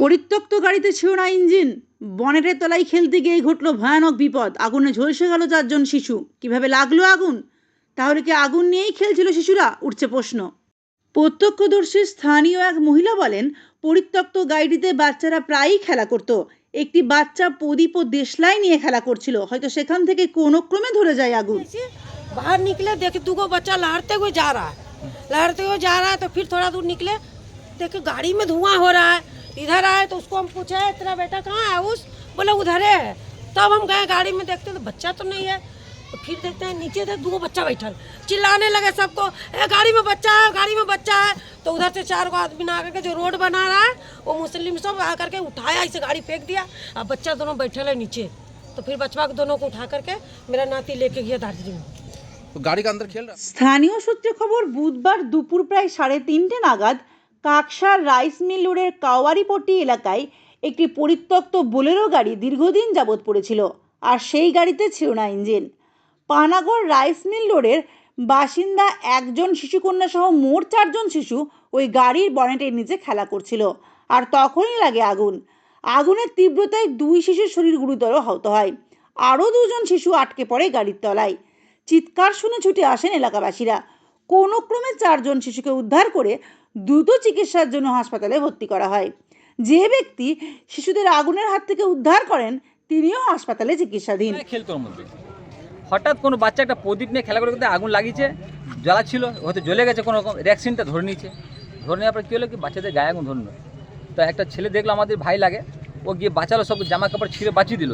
পরিত্যক্ত গাড়িতে ছিল না ইঞ্জিন বনেটের তলায় খেলতে গিয়ে ঘটল ভয়ানক বিপদ আগুনে ঝলসে গেল চারজন শিশু কিভাবে লাগলো আগুন তাহলে কি আগুন নিয়েই খেলছিল শিশুরা উঠছে প্রশ্ন প্রত্যক্ষদর্শী স্থানীয় এক মহিলা বলেন পরিত্যক্ত গাড়িটিতে বাচ্চারা প্রায়ই খেলা করত একটি বাচ্চা প্রদীপ ও দেশলাই নিয়ে খেলা করছিল হয়তো সেখান থেকে কোনো ক্রমে ধরে যায় আগুন ऐसे बाहर निकले देखे दो गो बच्चा लहरते हुए जा रहा है लहरते हुए जा रहा है तो फिर थोड़ा दूर निकले देखे गाड़ी में धुआं हो रहा है इधर आए तो उसको हम पूछे तेरा बेटा कहाँ है उस बोले उधर है तब हम गए गाड़ी में देखते तो बच्चा तो नहीं है तो फिर देखते हैं नीचे थे दो बच्चा बैठल चिल्लाने लगे सबको ए गाड़ी में बच्चा है गाड़ी में बच्चा है तो उधर से चार गो आदमी आ करके जो रोड बना रहा है वो मुस्लिम सब आ करके उठाया इसे गाड़ी फेंक दिया और बच्चा दोनों बैठल है नीचे तो फिर बचवा को दोनों को उठा करके मेरा नाती लेके गया दार्जिलिंग तो गाड़ी के अंदर खेल रहा স্থানীয় সূত্রে খবর বুধবার দুপুর প্রায় সাড়ে তিনটে নাগাদ কাকসার রাইস মিল রোডের কাওয়ারিপট্টি এলাকায় একটি পরিত্যক্ত বোলেরো গাড়ি দীর্ঘদিন যাবৎ পড়েছিল, আর সেই গাড়িতে ছিল না ইঞ্জিন। পানাগড় রাইস মিল রোডের বাসিন্দা একজন শিশুকন্যা সহ মোট চারজন শিশু ওই গাড়ির বনেটের নিচে খেলা করছিল, আর তখনই লাগে আগুন। আগুনের তীব্রতায় দুই শিশুর শরীর গুরুতর আহত হয়, আরও দুজন শিশু আটকে পড়ে গাড়ির তলায়। চিৎকার শুনে ছুটে আসেন এলাকাবাসীরা কোনো ক্রমে চারজন শিশুকে উদ্ধার করে দ্রুত চিকিৎসার জন্য হাসপাতালে ভর্তি করা হয়। যে ব্যক্তি শিশুদের আগুনের হাত থেকে উদ্ধার করেন, তিনিও হাসপাতালে চিকিৎসাধীন। মধ্যে। হঠাৎ কোনো বাচ্চা একটা প্রদীপ নিয়ে খেলা করে করতে আগুন লাগিয়েছে, জ্বালা ছিল, হয়তো জ্বলে গেছে, কোনো রকম র্যাক্সিনটা ধরে নিয়েছে। ধরে নেওয়ার পর কী হলো কি, বাচ্চাদের গায়ে আগুন ধরলো। তো একটা ছেলে দেখল আমাদের ভাই লাগে, ও গিয়ে বাঁচালো, সব জামা কাপড় ছিঁড়ে বাঁচিয়ে দিল।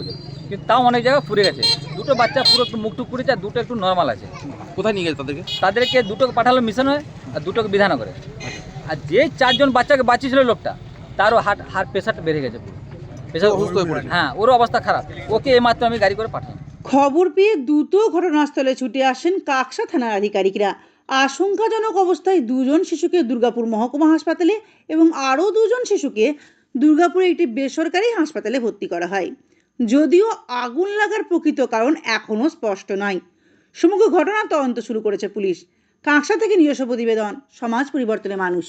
কিন্তু তাও অনেক জায়গায় পুড়ে গেছে। দুটো বাচ্চা পুরো একটু মুখটুক পুড়েছে, আর দুটো একটু নর্মাল আছে। কোথায় নিয়ে গেছে তাদেরকে? তাদেরকে দুটোকে পাঠালো মিশন হয়ে আর দুটোকে বিধান করে আর যে চারজন বাচ্চাকে বাঁচিয়েছিল লোকটা তারও হার্ট হার্ট প্রেশারটা বেড়ে গেছে প্রেশার অসুস্থ হয়ে পড়েছে। হ্যাঁ ওরও অবস্থা খারাপ। ওকে এইমাত্র আমি গাড়ি করে পাঠাই খবর পেয়ে দ্রুত ঘটনাস্থলে ছুটে আসেন কাকসা থানার আধিকারিকরা। আশঙ্কাজনক অবস্থায় দুজন শিশুকে দুর্গাপুর মহকুমা হাসপাতালে এবং আরও দুজন শিশুকে দুর্গাপুরে একটি বেসরকারি হাসপাতালে ভর্তি করা হয়। যদিও আগুন লাগার প্রকৃত কারণ এখনও স্পষ্ট নয়। সমগ্র ঘটনার তদন্ত শুরু করেছে পুলিশ। কাঁকসা থেকে নিজস্ব প্রতিবেদন সমাজ পরিবর্তনে মানুষ।